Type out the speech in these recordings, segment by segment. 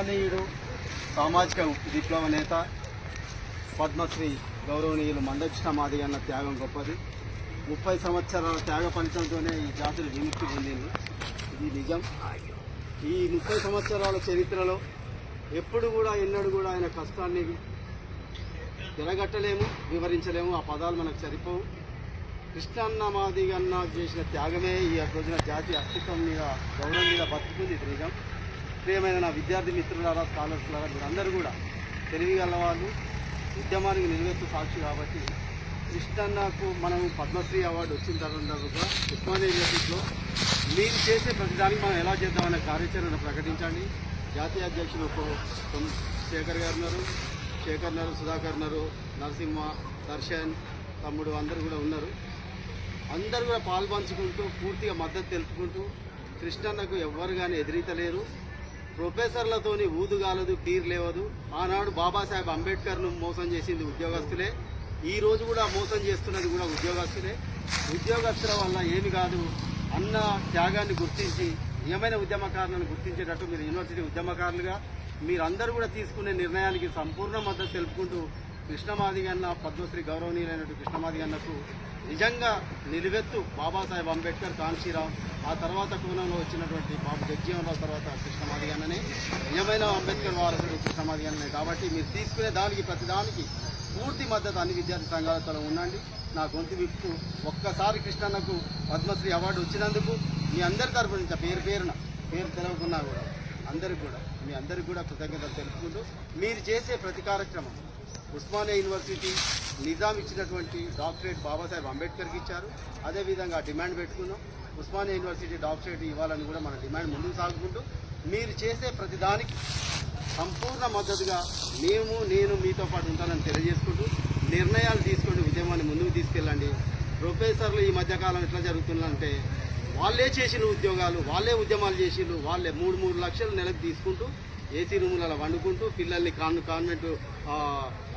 మహనీయుడు సామాజిక విప్లవ నేత పద్మశ్రీ గౌరవనీయులు మందకృష్ణ అన్న త్యాగం గొప్పది. ముప్పై సంవత్సరాల త్యాగ ఫలితంతోనే ఈ జాతులు విముక్తి పొందింది ఇది నిజం. ఈ ముప్పై సంవత్సరాల చరిత్రలో ఎప్పుడు కూడా ఎన్నడూ కూడా ఆయన కష్టాన్ని తిరగట్టలేము వివరించలేము. ఆ పదాలు మనకు సరిపోవు. కృష్ణన్న మాదిగ అన్న చేసిన త్యాగమే ఈ రోజున జాతి అస్తిత్వం మీద గౌరవం మీద బతుకుతుంది. ఇది నిజం. ప్రియమైన నా విద్యార్థి మిత్రులారా స్కాలర్స్లారా మీరందరూ కూడా తెలివిగల వాళ్ళు ఉద్యమానికి నిలవెత్తు సాక్షి కాబట్టి కృష్ణన్నకు మనం పద్మశ్రీ అవార్డు వచ్చిన తర్వాత ఉస్మానియా యూనివర్సిటీలో మీరు చేసే ప్రతిదానికి మనం ఎలా చేద్దామనే కార్యాచరణ ప్రకటించండి. జాతీయ అధ్యక్షులు శేఖర్ గారు ఉన్నారు. శేఖర్ నరు సుధాకర్ నరు నరసింహ దర్శన్ తమ్ముడు అందరూ కూడా ఉన్నారు. అందరూ కూడా పాల్పంచుకుంటూ పూర్తిగా మద్దతు తెలుపుకుంటూ కృష్ణన్నకు ఎవ్వరు కానీ ఎదిరితలేరు. ప్రొఫెసర్లతోని ఊదుగాలదు పీర్ లేవదు. ఆనాడు బాబాసాహెబ్ అంబేద్కర్ను మోసం చేసింది ఉద్యోగస్తులే. ఈ రోజు కూడా మోసం చేస్తున్నది కూడా ఉద్యోగస్తులే. ఉద్యోగస్తుల వల్ల ఏమి కాదు. అన్న త్యాగాన్ని గుర్తించి నిజమైన ఉద్యమకారులను గుర్తించేటట్టు మీరు యూనివర్సిటీ ఉద్యమకారులుగా మీరందరూ కూడా తీసుకునే నిర్ణయానికి సంపూర్ణ మద్దతు తెలుపుకుంటూ కృష్ణమాది అన్న పద్మశ్రీ గౌరవనీయులైనటువంటి కృష్ణమాది అన్నకు నిజంగా నిలువెత్తు బాబాసాహెబ్ అంబేద్కర్ కాంశీరావు ఆ తర్వాత కోణంలో వచ్చినటువంటి బాబు జగ్జీవనరావు తర్వాత కృష్ణమాది నిజమైన అంబేద్కర్ వారసుడు కృష్ణమాది కాబట్టి మీరు తీసుకునే దానికి ప్రతి దానికి పూర్తి మద్దతు అన్ని విద్యార్థి సంఘాలతో ఉండండి. నా గొంతు విప్పు ఒక్కసారి కృష్ణన్నకు పద్మశ్రీ అవార్డు వచ్చినందుకు మీ అందరి తరపు నుంచి పేరు పేరున పేరు తెలవకున్నా కూడా అందరికి కూడా మీ అందరికి కూడా కృతజ్ఞతలు తెలుపుకుంటూ మీరు చేసే ప్రతి కార్యక్రమం ఉస్మానియా యూనివర్సిటీ నిజాం ఇచ్చినటువంటి డాక్టరేట్ బాబాసాహెబ్ అంబేద్కర్కి ఇచ్చారు. అదేవిధంగా డిమాండ్ పెట్టుకున్నాం. ఉస్మానియా యూనివర్సిటీ డాక్టరేట్ ఇవ్వాలని కూడా మన డిమాండ్ ముందుకు సాగుకుంటూ మీరు చేసే ప్రతిదానికి సంపూర్ణ మద్దతుగా మేము నేను మీతో పాటు ఉంటానని తెలియజేసుకుంటూ నిర్ణయాలు తీసుకొని ఉద్యమాన్ని ముందుకు తీసుకెళ్ళండి. ప్రొఫెసర్లు ఈ మధ్యకాలం ఎట్లా జరుగుతుందంటే వాళ్ళే చేసిన ఉద్యోగాలు వాళ్ళే ఉద్యమాలు చేసిండ్రు వాళ్ళే మూడు మూడు లక్షలు నెలకు తీసుకుంటూ ఏసీ రూములలో వండుకుంటూ పిల్లల్ని కాన్ కాన్వెంట్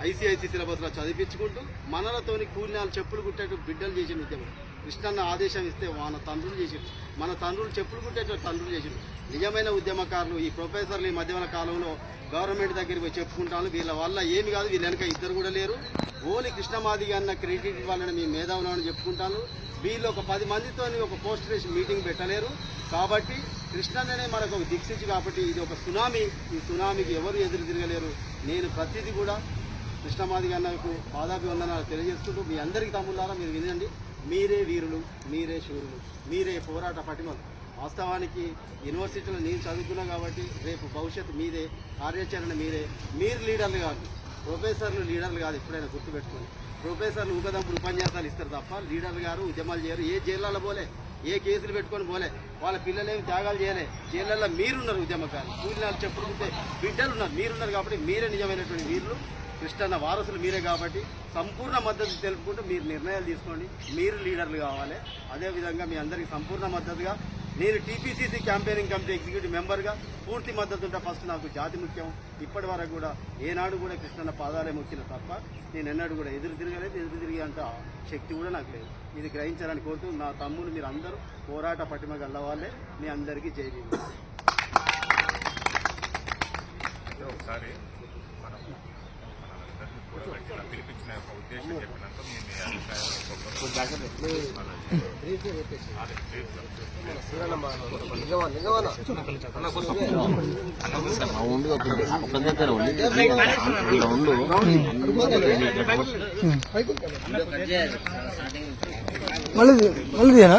ఐసీఐసీ సిలబస్లో చదివించుకుంటూ మనలతోని కూలినాలు చెప్పులు కుట్టేట్టు బిడ్డలు చేసిన ఉద్యమం. కృష్ణన్న ఆదేశం ఇస్తే మన తండ్రులు చేసిండు. మన తండ్రులు చెప్పులు కుట్టేట్టు తండ్రులు చేసిండు. నిజమైన ఉద్యమకారులు ఈ ప్రొఫెసర్లు ఈ మధ్యమల కాలంలో గవర్నమెంట్ దగ్గరికి పోయి చెప్పుకుంటాను వీళ్ళ వల్ల ఏమి కాదు వీళ్ళ వెనక ఇద్దరు కూడా లేరు. ఓన్లీ కృష్ణమాది అన్న క్రెడిట్ ఇవ్వాలని మీ మేధావులు చెప్పుకుంటాను వీళ్ళు ఒక పది మందితో ఒక పోస్ట్ రేషన్ మీటింగ్ పెట్టలేరు. కాబట్టి కృష్ణన్ననే మనకు ఒక దిక్సూచి కాబట్టి ఇది ఒక సునామీ. ఈ సునామీకి ఎవరు ఎదురు తిరగలేరు. నేను ప్రతిదీ కూడా కృష్ణమాది అన్నకు పాదాభి వందనాలు తెలియజేసుకుంటూ మీ అందరికీ తమ్ముళ్ళారా మీరు వినండి. మీరే వీరులు మీరే శూరులు మీరే పోరాట పటిమలు. వాస్తవానికి యూనివర్సిటీలో నేను చదువుకున్నా కాబట్టి రేపు భవిష్యత్తు మీదే కార్యాచరణ మీరే మీరు లీడర్లు కాదు ప్రొఫెసర్లు లీడర్లు కాదు ఎప్పుడైనా గుర్తుపెట్టుకోండి. ప్రొఫెసర్లు ఊగదప్పుడు ఉపన్యాసాలు ఇస్తారు తప్ప లీడర్లు గారు ఉద్యమాలు చేయరు. ఏ జైళ్ళలో పోలే ఏ కేసులు పెట్టుకొని పోలే వాళ్ళ పిల్లలేమి త్యాగాలు చేయలే. జైళ్ళల్లో మీరున్నారు ఉద్యమకారులు. కూలినాలు చెప్పుకుంటే బిడ్డలు ఉన్నారు మీరున్నారు కాబట్టి మీరే నిజమైనటువంటి వీరులు. కృష్ణన్న వారసులు మీరే కాబట్టి సంపూర్ణ మద్దతు తెలుపుకుంటూ మీరు నిర్ణయాలు తీసుకోండి. మీరు లీడర్లు కావాలి. అదేవిధంగా మీ అందరికీ సంపూర్ణ మద్దతుగా. నేను టీపీసీసీ క్యాంపెయినింగ్ కమిటీ ఎగ్జిక్యూటివ్ మెంబర్గా పూర్తి మద్దతు ఉంటే ఫస్ట్ నాకు జాతి ముఖ్యం. ఇప్పటి వరకు కూడా ఏనాడు కూడా కృష్ణన్న పాదాలే ముఖ్యం తప్ప నేను ఎన్నడూ కూడా ఎదురు తిరగలేదు. ఎదురు తిరిగే అంత శక్తి కూడా నాకు లేదు. ఇది గ్రహించాలని కోరుతూ నా తమ్ముడు మీరు అందరూ పోరాట పటిమ గల్లవాళ్ళే మీ అందరికీ జై ఒకసారి కూడా పెట్టిన పిలిపించిన యొక్క ఉద్దేశం చెప్పినాక మీ అభిప్రాయాలు మళ్ళీ మళ్ళీదేనా